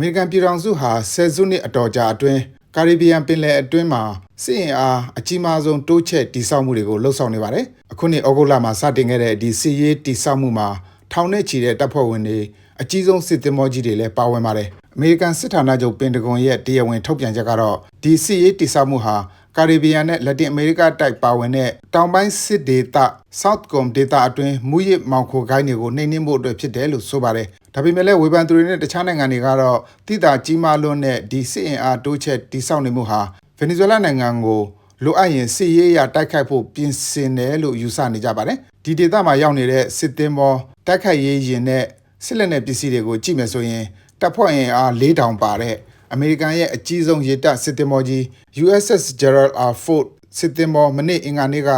မေရိကန်ပြည်ထောင်စုဟာဆယ်စုနှစ်အတော်ကြာအတွင်းကာရစ်ဘီယံပင်လယ်အတွင်းမှာစစ်ရင်အားအကြီးမားဆုံးတိုးချဲ့တိစောက်မှုတွေကိုလှုပ်ဆောင်နေပါတယ်။အခုနှစ်ဩဂုတ်လမှာစတင်ခဲ့တဲ့ဒီစစ်ရေးတိစောက်မှုမှာထောင်နဲ့ချီတဲ့တပ်ဖွဲ့ဝင်တွေအကြီးဆုံးစစ်သင်္ဘောကြီးတွေလည်းပါဝင်ပါတယ်။အမေရိကန်စစ်ဌာနချုပ်ပင်တဂွန်ရဲ့တရားဝင်ထုတ်ပြန်ချက်ကတော့ဒီစစ်ရေးတိစောက်မှုဟာကာရစ်ဘီယံနဲ့လက်တင်အမေရိကတိုက်ပါဝင်တဲ့တောင်ပိုင်းစစ်ဒေသ Southcom ဒေသအတွင်းမူရစ်မောင်ခိုခိုင်းတွေကိုနှိမ်နင်းဖို့အတွက်ဖြစ်တယ်လို့ဆိုပါတယ်။ ဒါပေမဲ့လည်းဝေဖန်သူတွေနဲ့တခြားနိုင်ငံတွေကတော့တိတာကြီးမားလွန်းတဲ့ဒီစစ်အင်အားတိုးချဲ့တိစောက်နေမှုဟာဗင်နီဇွဲလားနိုင်ငံကိုလိုအပ်ရင်စစ်ရေးရတိုက်ခိုက်ဖို့ပြင်ဆင်တယ်လို့ယူဆနေကြပါတယ်။ဒီဒေသမှာရောက်နေတဲ့စစ်သင်္ဘောတိုက်ခိုက်ရေးရင်နဲ့စစ်လက်နက်ပစ္စည်းတွေကိုကြည့်မယ်ဆိုရင်တပ်ဖွဲ့အင်အား၄000ပါတဲ့အမေရိကန်ရဲ့အကြီးဆုံးရေတပ်စစ်သင်္ဘောကြီး USS Gerald R. Ford စစ်သင်္ဘောမနေ့အင်္ဂါနေ့က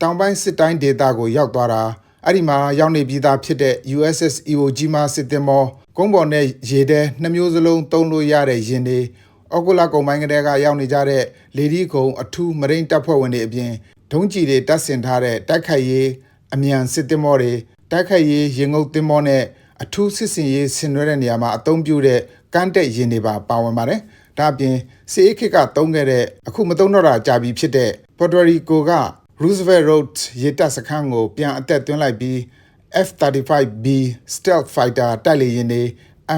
တောင်ပိုင်းစစ်တိုင်းဒေသကိုရောက်သွားတာ အဲ့ဒီမှာရောက်နေပြီးသားဖြစ်တဲ့ USS Iwo Jima စစ်သင်္ဘောကုန်းပေါ်နဲ့ရေထဲနှစ်မျိုးစလုံးသုံးလို့ရတဲ့ယင်တွေအော်ဂူလာကုံပိုင်းကလေးကရောက်နေကြတဲ့လေဒီကုံအထူးမရိန်တပ်ဖွဲ့ဝင်တွေအပြင်ဒုံးကျည်တွေတပ်ဆင်ထားတဲ့တိုက်ခိုက်ရေးအမြန်စစ်သင်္ဘောတွေတိုက်ခိုက်ရေးရင်ငုပ်သင်္ဘောနဲ့အထူးစစ်စင်ရေးဆင်နွှဲတဲ့နေရာမှာအသုံးပြုတဲ့ကမ်းတက်ရင်တွေပါပါဝင်ပါတယ်။ဒါအပြင်စီအေးခစ်ကသုံးခဲ့တဲ့အခုမသုံးတော့တာကြာပြီဖြစ်တဲ့ Puerto Rico က Roosevelt Road ရေတပ်စခန်းကိုပြန်အသက်သွင်းလိုက်ပြီး F-35B Stealth Fighter တိုက်လေယာဉ်တွေ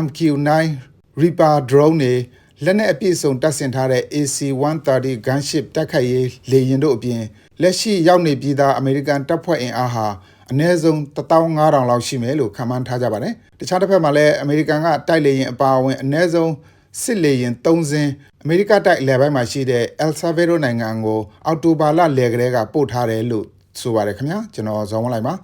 MQ-9 Reaper drone တွေလက်နက်အပြည့်စုံတပ်ဆင်ထားတဲ့ AC-130 gunship တိုက်ခိုက်ရေးလေယာဉ်တို့အပြင်လက်ရှိရောက်နေပြီးသားအမေရိကန်တပ်ဖွဲ့အင်အားဟာအနည်းဆုံး15000လောက်ရှိမယ်လို့ခန့်မှန်းထားကြပါတယ်။တခြားတစ်ဖက်မှာလည်းအမေရိကန်ကတိုက်လေယာဉ်အပါအဝင်အနည်းဆုံးစစ်လေယာဉ်3စင်း အမေရိကတိုက်အလယ်ပိုင်းမှာရှိတဲ့ El Salvador နိုင်ငံကိုအော်တိုဘာလလယ်ကလေးကပို့ထားတယ်လို့ဆိုပါတယ်ခင်ဗျာကျွန်တော်ဇော်ဝန်းလိုက်ပါ